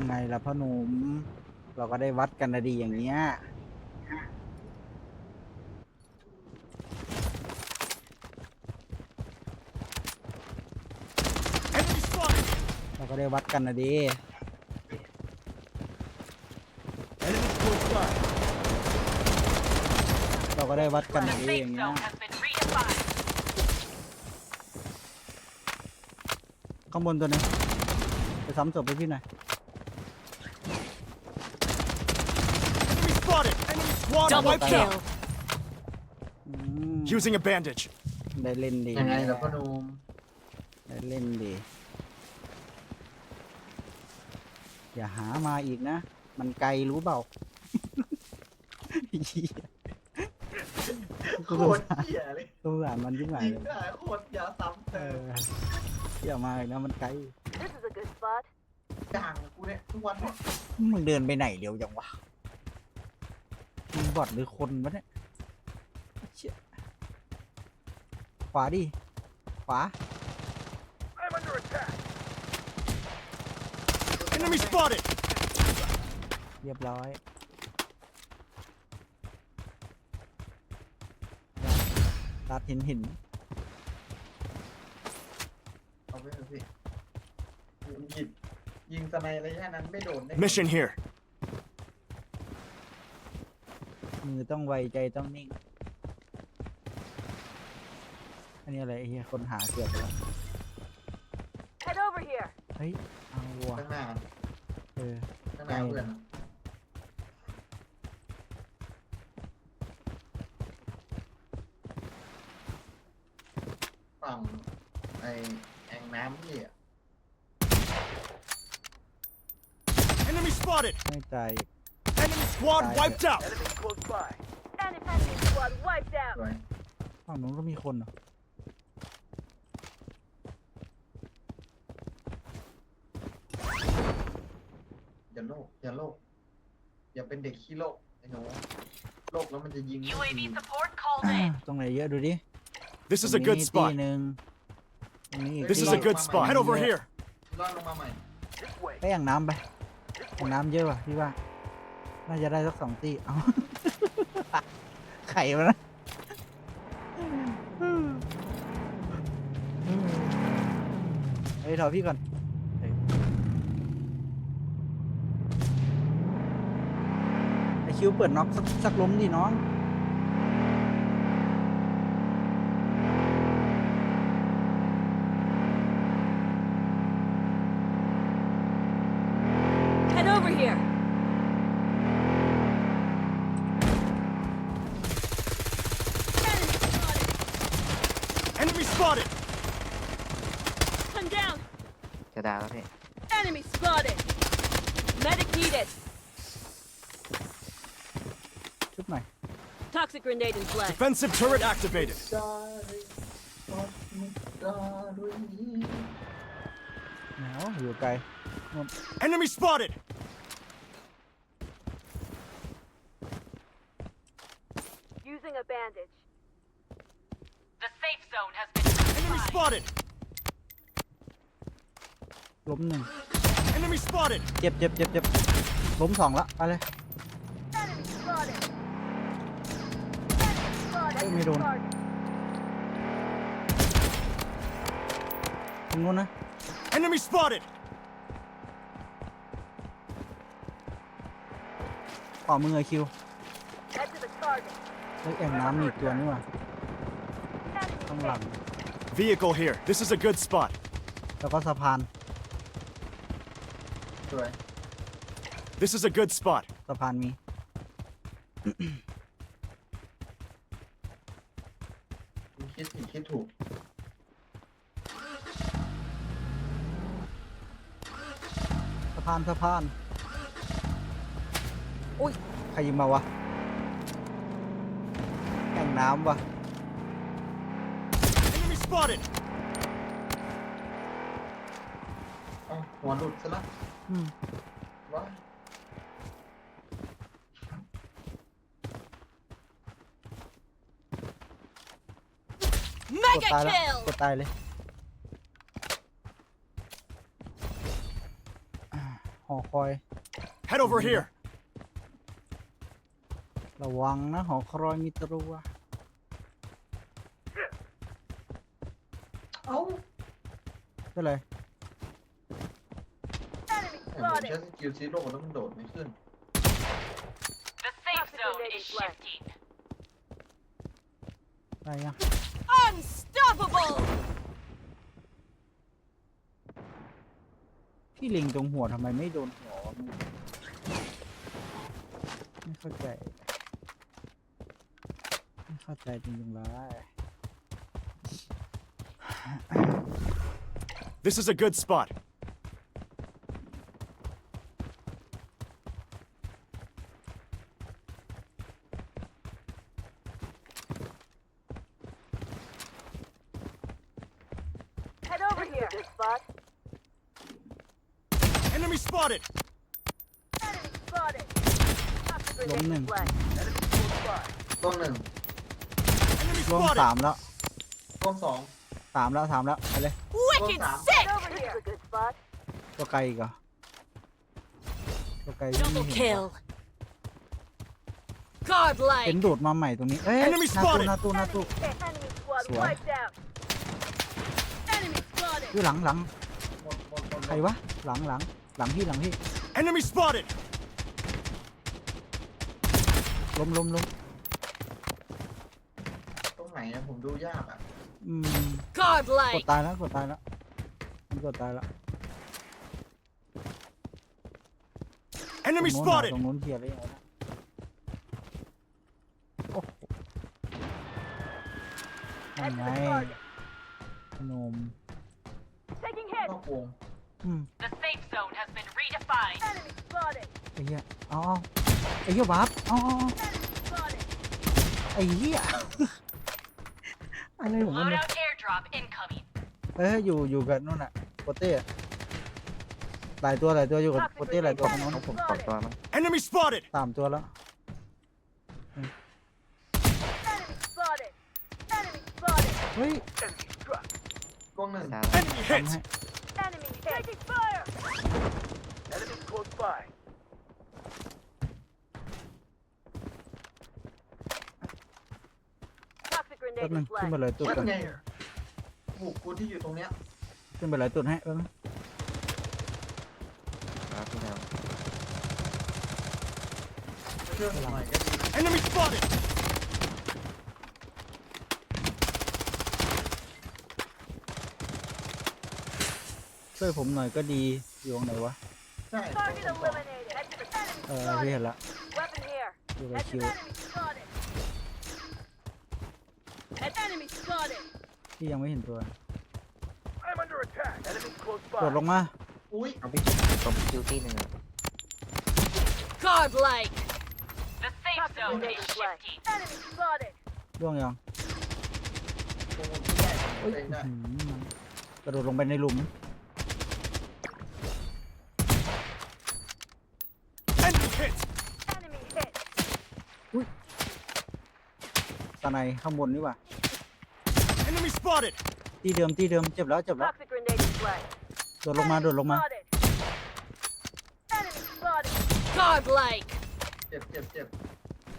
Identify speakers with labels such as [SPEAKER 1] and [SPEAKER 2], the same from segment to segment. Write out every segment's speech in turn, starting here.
[SPEAKER 1] ยังไงล่ะพ่อหนุ่ม เราก็ได้วัดกันนะดีอย่างเนี้ย เราก็ได้วัดกันนะดี เราก็ได้วัดกันนะดีอย่างเงี้ย ข้างบนตัวนึงไปซ้ำศพไปพี่หน่อย
[SPEAKER 2] Enemy spotted! Enemy squad
[SPEAKER 3] Double
[SPEAKER 2] wiped
[SPEAKER 3] kill.
[SPEAKER 2] out!
[SPEAKER 1] อืม
[SPEAKER 2] Using a bandage.
[SPEAKER 1] ได้เล่นดี
[SPEAKER 4] ยังไงล่ะพ่อหนุ่ม
[SPEAKER 1] ได้เล่นดี อย่าหามาอีกนะ มันไกลรู้เปล่าเหี้ย
[SPEAKER 4] โคตรเหี้ยเลย
[SPEAKER 1] สงสารมันยิ่งใหญ่
[SPEAKER 4] ยิง
[SPEAKER 1] เลย
[SPEAKER 4] ได้โคตรยาซ้ำ
[SPEAKER 1] เอ
[SPEAKER 4] เติม
[SPEAKER 1] ออย่ามาอีกนะมันไกล
[SPEAKER 3] This is a good spot.
[SPEAKER 4] ด่างกูเนี่ยทุกวันเนี่ย
[SPEAKER 1] มึงเดินไปไหนเร็วจังวะ มึงบอดหรือคนวะเนี่ยเชี่ยขวาดิ ขวา
[SPEAKER 2] Enemy spotted!
[SPEAKER 1] เรียบร้อยตัดเห็นเห็น
[SPEAKER 4] เอาไปเถอะพี่ยิงยิงสไนระยะนั้นไม่โดนได้ไง
[SPEAKER 2] Mission here.
[SPEAKER 1] มือต้องไวใจต้องนิ่ง อันนี้อะไรไอ้เหี้ยคนหาเกือบไปแล้ว
[SPEAKER 3] Head over here.
[SPEAKER 1] เฮ้ยเอาว่ะ
[SPEAKER 4] ข้างหน้า
[SPEAKER 1] เออ
[SPEAKER 4] ข้างหน้าเพื่อนอะฝั่งไอแอ่งน้ำพี่อะ
[SPEAKER 2] Enemy spotted!
[SPEAKER 1] ไม่ตาย
[SPEAKER 2] Enemy squad
[SPEAKER 1] Dive.
[SPEAKER 2] wiped out!
[SPEAKER 3] Enemy squad wiped out.
[SPEAKER 4] สวย
[SPEAKER 1] ฝั่งนู้นก็มีคนเหรอ
[SPEAKER 4] อย่าโลกอย่าโลกอย่าเป็นเด็กขี้โลกไอ้หนูโลกแล้วมันจะยิงไม่
[SPEAKER 5] UAV
[SPEAKER 4] ดี
[SPEAKER 5] support called
[SPEAKER 1] อ่า
[SPEAKER 5] in.
[SPEAKER 1] ตรงไหนเยอะดูดิ
[SPEAKER 2] This is
[SPEAKER 1] ตร
[SPEAKER 2] a
[SPEAKER 1] ง
[SPEAKER 2] good
[SPEAKER 1] นี้
[SPEAKER 2] spot.
[SPEAKER 1] ที่หนึ่งตรงนี้อีก
[SPEAKER 2] This is
[SPEAKER 1] ที่
[SPEAKER 2] a good spot. Head over here.
[SPEAKER 4] ล่อนลงมาใหม่
[SPEAKER 1] ไปอ่างน้ำไปอ่างน้ำเยอะว่ะพี่ว่า น่าจะได้สักสองตีเอา ไข่มานะเฮ้ยถอพี่ก่อนเฮ้ยไอคิวเปิดน็อกสักสักล้มดิน้อง
[SPEAKER 2] Enemy spotted!
[SPEAKER 3] Come down.
[SPEAKER 6] จะดาวแล้วพี่
[SPEAKER 3] Enemy spotted. Medic needed.
[SPEAKER 1] ชุบหน่อย
[SPEAKER 3] Toxic grenade in play.
[SPEAKER 2] Defensive turret activated.
[SPEAKER 4] ดาริกอดมิดารุย
[SPEAKER 1] หนาวอยู่ไกล
[SPEAKER 2] Enemy spotted!
[SPEAKER 3] Using a bandage.
[SPEAKER 5] The safe zone has been
[SPEAKER 2] Enemy
[SPEAKER 5] redefined.
[SPEAKER 2] spotted!
[SPEAKER 1] ล้มหนึ่ง
[SPEAKER 2] Enemy spotted!
[SPEAKER 1] เจ็บเจ็บเจ็บเจ็บล้มสองละไปเลย
[SPEAKER 3] Enemy spotted. Enemy spotted.
[SPEAKER 1] เอ้ยไม่โดนตรงนู้นนะ
[SPEAKER 2] Enemy spotted!
[SPEAKER 1] ขวามือไอคิว
[SPEAKER 3] Head to the target.
[SPEAKER 1] เฮ้ยแอ่งน้ำมีอีกตัวนี่ว่ะ
[SPEAKER 3] Enemy
[SPEAKER 1] ข้างหลัง
[SPEAKER 2] Vehicle here. This is a good spot.
[SPEAKER 1] แล้วก็สะพาน
[SPEAKER 4] สวย
[SPEAKER 2] This is a good spot.
[SPEAKER 1] สะพานมี
[SPEAKER 4] คุณคิดผิดคิดถูก
[SPEAKER 1] สะพานสะพานอุ้ย ใครยิงมาวะแอ่งน้ำวะ
[SPEAKER 2] Enemy spotted!
[SPEAKER 4] เอ้าหัวหลุดซะละ
[SPEAKER 1] อืม
[SPEAKER 4] ว้า
[SPEAKER 1] กด
[SPEAKER 3] Mega
[SPEAKER 1] ตายแล้ว
[SPEAKER 3] kill.
[SPEAKER 1] กดตายเลยอ่าหอกคอย
[SPEAKER 2] Head over here.
[SPEAKER 1] ระวังนะหอคอยมีตรัว
[SPEAKER 4] เอ้า
[SPEAKER 1] ก็เลย
[SPEAKER 3] Enemy
[SPEAKER 4] แต่ผม
[SPEAKER 3] spotted.
[SPEAKER 4] ใช้สกิลซีโร่แล้วมันโดดไม่ขึ้น
[SPEAKER 5] The safe
[SPEAKER 3] Toxic
[SPEAKER 5] zone
[SPEAKER 3] grenade
[SPEAKER 5] is
[SPEAKER 3] flash.
[SPEAKER 5] shifting.
[SPEAKER 1] ได้ยัง
[SPEAKER 5] Unstoppable!
[SPEAKER 1] พี่ลิงตรงหัวทำไมไม่โดนหัววะมึงไม่เข้าใจ ไม่เข้าใจจริงๆเลย
[SPEAKER 2] This is a good spot.
[SPEAKER 3] Head over here. This spot.
[SPEAKER 2] Enemy spotted.
[SPEAKER 3] Enemy spotted. Toxic
[SPEAKER 1] Lộn
[SPEAKER 3] grenade
[SPEAKER 1] nè.
[SPEAKER 3] flash.
[SPEAKER 4] ต้นหนึ่ง
[SPEAKER 2] Enemy
[SPEAKER 1] ร่วง
[SPEAKER 2] spotted.
[SPEAKER 1] สามแล้ว
[SPEAKER 4] ต้นสอง
[SPEAKER 1] สามแล้วสามแล้วไปเลย
[SPEAKER 5] Wicked
[SPEAKER 4] Well,
[SPEAKER 5] sick!
[SPEAKER 3] Head over here. This is a good spot.
[SPEAKER 1] ตัวไกลอีกเหรอตัวไกลวิ่งไม่
[SPEAKER 5] Double
[SPEAKER 1] เห็น
[SPEAKER 5] kill.
[SPEAKER 1] วะ
[SPEAKER 5] Godlike.
[SPEAKER 1] เป็นโดดมาใหม่ตรงนี้ เอ้ย
[SPEAKER 2] Enemy
[SPEAKER 1] หน้าตู้
[SPEAKER 2] spotted
[SPEAKER 1] หน้าตู้หน้า
[SPEAKER 3] Enemy,
[SPEAKER 1] ตู้
[SPEAKER 3] enemy squad
[SPEAKER 1] Sủa.
[SPEAKER 3] wiped out. Enemy spotted.
[SPEAKER 1] อยู่หลังหลัง
[SPEAKER 4] หมดหมดหมด
[SPEAKER 1] ใครวะ หลังหลังหลังพี่หลังพี่
[SPEAKER 2] Enemy spotted.
[SPEAKER 1] ล้มล้มล้ม
[SPEAKER 4] ตรงไหนอะผมดูยาก อะ
[SPEAKER 1] อืมกด
[SPEAKER 5] Godlike.
[SPEAKER 1] ตายแล้วกดตายแล้วมันกดตายแล้ว
[SPEAKER 2] Enemy
[SPEAKER 1] ตรงโน้นอะ
[SPEAKER 2] spotted.
[SPEAKER 1] ตรงนู้นเคลียร์ได้ยังไงนะโอ้โหนั่น
[SPEAKER 3] Head
[SPEAKER 1] ไง
[SPEAKER 3] to the target.
[SPEAKER 1] ขนม
[SPEAKER 3] Taking hit.
[SPEAKER 4] นอกวง
[SPEAKER 1] อืม
[SPEAKER 5] The safe zone has been redefined.
[SPEAKER 3] Enemy spotted.
[SPEAKER 1] ไอ้เหี้ยเอาเอาไอ้เหี้ยวับเอาเอาเอา
[SPEAKER 3] Enemy spotted.
[SPEAKER 1] ไอ้เหี้ย อะไรของมันเนี่ย
[SPEAKER 5] Loadout airdrop incoming.
[SPEAKER 1] เอ้ยอยู่อยู่กับนู่นอะโปเต้อะหลายตัวหลายตัวอยู่กับ
[SPEAKER 3] Toxic
[SPEAKER 1] โปเต้หลาย
[SPEAKER 3] grenade
[SPEAKER 1] ตัวตรงนู้น
[SPEAKER 3] flash.
[SPEAKER 6] ผมสองตัวมั้ง
[SPEAKER 2] Enemy spotted.
[SPEAKER 1] สามตัวแล้ว
[SPEAKER 3] Enemy spotted. Enemy spotted.
[SPEAKER 1] เฮ้ย
[SPEAKER 4] กล้องหนึ่ง
[SPEAKER 6] ดาว
[SPEAKER 2] Enemy
[SPEAKER 1] ทำ
[SPEAKER 2] hit.
[SPEAKER 1] ให้
[SPEAKER 3] Enemy hit. Taking fire. Toxic
[SPEAKER 1] แป๊บ
[SPEAKER 3] grenade
[SPEAKER 1] นึง
[SPEAKER 3] is
[SPEAKER 1] ขึ้น
[SPEAKER 3] flash.
[SPEAKER 1] ไปเลยตุด
[SPEAKER 4] นั่
[SPEAKER 1] กัน
[SPEAKER 4] นไงบุกกูที่อยู่ตรงเนี้ย
[SPEAKER 1] ขึ้นไปเลยตุดให้แป๊บนึง
[SPEAKER 6] ครับพี่ดาว
[SPEAKER 4] เชื่อผมหน่อยก็ดี
[SPEAKER 2] Enemy spotted.
[SPEAKER 1] ช่วยผมหน่อยก็ดีอยู่ตรงไหนวะ
[SPEAKER 4] ใช่
[SPEAKER 3] Target eliminated. Head to the enemy
[SPEAKER 1] เออพี่
[SPEAKER 3] spotted.
[SPEAKER 1] เห็นละ
[SPEAKER 3] Weapon here.
[SPEAKER 1] อยู่กับ
[SPEAKER 3] Head
[SPEAKER 1] คิ
[SPEAKER 3] to
[SPEAKER 1] ว
[SPEAKER 3] enemy spotted. An enemy spotted.
[SPEAKER 1] พี่ยังไม่เห็นตัว
[SPEAKER 7] I'm under attack. Enemy close
[SPEAKER 1] โดด
[SPEAKER 7] by.
[SPEAKER 1] ลงมา
[SPEAKER 4] อุ้ย
[SPEAKER 6] เอาพี่ผมคิวที่หนึ่งอะ
[SPEAKER 5] Godlike. The safe
[SPEAKER 3] Toxic
[SPEAKER 5] zone
[SPEAKER 3] grenade
[SPEAKER 5] is
[SPEAKER 3] is flash.
[SPEAKER 5] shifting.
[SPEAKER 3] Enemy spotted.
[SPEAKER 1] ล่วงยัง
[SPEAKER 4] ตรงที่ได้
[SPEAKER 1] เอ้ย
[SPEAKER 4] เองได้
[SPEAKER 1] อื้อหือมันกระโดดลงไปในหลุม
[SPEAKER 2] Enemy hit.
[SPEAKER 3] Enemy hit.
[SPEAKER 1] ตาในข้างบนนี่ว่ะ
[SPEAKER 2] Enemy spotted.
[SPEAKER 1] ที่เดิมที่เดิมเจ็บแล้วเจ็บแล้ว
[SPEAKER 3] Toxic grenade is flash.
[SPEAKER 1] โดดลงมาโดดลงมา
[SPEAKER 3] Spotted. Enemy spotted.
[SPEAKER 5] Godlike.
[SPEAKER 4] เจ็บเจ็บเจ็บ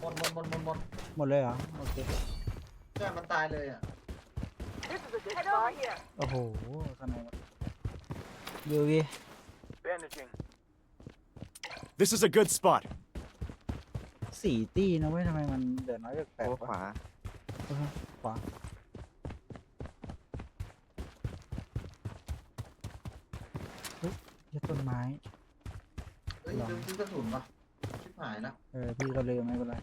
[SPEAKER 4] หมดหมดหมดหมดหมด
[SPEAKER 1] หมดเลยเหรอโอเค
[SPEAKER 4] ใช่มันตายเลยอะ
[SPEAKER 3] This is a good Head spot. over here.
[SPEAKER 1] โอ้โหตาในยูวี
[SPEAKER 7] Bandaging.
[SPEAKER 2] This is a good spot.
[SPEAKER 1] สี่ตี้นะเว้ยทำไมมันเดือดน้อยแปลก
[SPEAKER 6] โอ้
[SPEAKER 1] ๆ
[SPEAKER 6] ขวา
[SPEAKER 1] เออขวาเฮ้ ยเหี้ยต้นไม้
[SPEAKER 4] เฮ้ย
[SPEAKER 1] หรอ
[SPEAKER 4] ลืมซื้อกระสุนปะชิบหายละ
[SPEAKER 1] เออพี่ก็เลยไม่เป็นไร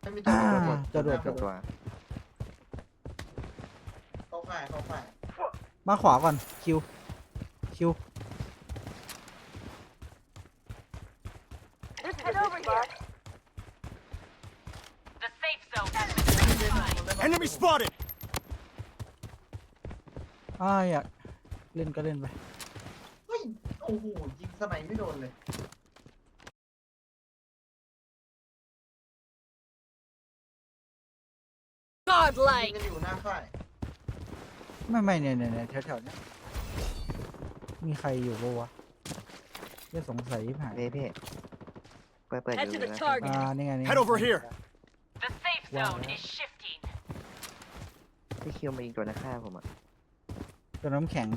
[SPEAKER 4] ให้มีตัว
[SPEAKER 1] อ่า
[SPEAKER 4] หมด
[SPEAKER 1] จะโดด
[SPEAKER 6] กับตัว
[SPEAKER 4] เข้าค่ายเข้าค่าย
[SPEAKER 1] มาขวาก่อนคิวคิว
[SPEAKER 3] This is Head over here.
[SPEAKER 5] The safe zone has been redefined.
[SPEAKER 2] Enemy spotted.
[SPEAKER 1] อ่าอยากเล่นก็เล่นไป
[SPEAKER 4] เฮ้ย โอ้โห ยิงสไนไม่โดนเลยยิง
[SPEAKER 5] Godlike.
[SPEAKER 4] กันอยู่หน้าค่าย
[SPEAKER 1] ไม่ไม่เนี่ยเนี่ยเนี่ยแถวๆเนี้ยมีใครอยู่ปะวะเรียสงสัยที่ผ่าน
[SPEAKER 6] เพ่เพ่เปิดเปิด
[SPEAKER 5] Head
[SPEAKER 6] ดู
[SPEAKER 5] to
[SPEAKER 6] เล
[SPEAKER 5] the
[SPEAKER 6] ยนะ
[SPEAKER 5] target.
[SPEAKER 1] อ่านี่ไงนี่ไง
[SPEAKER 2] Head over here.
[SPEAKER 5] The safe
[SPEAKER 1] Wow.
[SPEAKER 5] zone is shifting.
[SPEAKER 6] พี่คิวมายิงตัวหน้าข้างผมอะ
[SPEAKER 1] ตัวน้ำแข็ง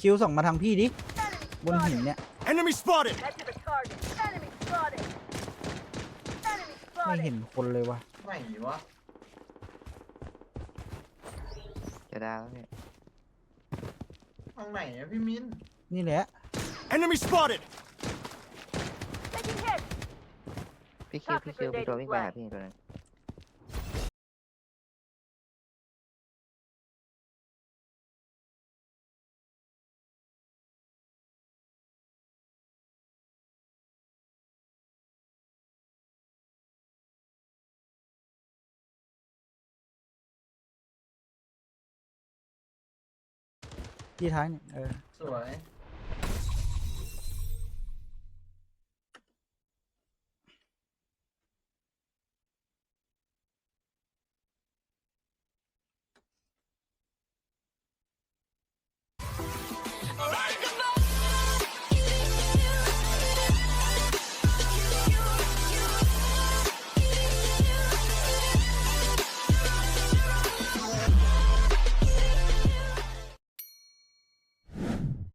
[SPEAKER 1] คิวส่งมาทางพี่ดิ
[SPEAKER 3] Enemy
[SPEAKER 1] บนหิน
[SPEAKER 3] spotted.
[SPEAKER 1] เนี่ย
[SPEAKER 2] Enemy spotted.
[SPEAKER 3] Head to the target. Enemy spotted. Enemy
[SPEAKER 1] ไม่
[SPEAKER 3] spotted.
[SPEAKER 1] เห็นคนเลยวะ
[SPEAKER 4] ไหนวะ
[SPEAKER 6] จะได้แล้วเนี่ย
[SPEAKER 4] ทางไหนอะพี่มิน
[SPEAKER 1] นี่แหละ
[SPEAKER 2] Enemy spotted.
[SPEAKER 3] Taking hit.
[SPEAKER 6] พี่คิวพี่คิวพี่ตัววิ่งไปหาพี่ตัวนั้น
[SPEAKER 1] ที่ท้ายเนี่ยเออ
[SPEAKER 4] สวย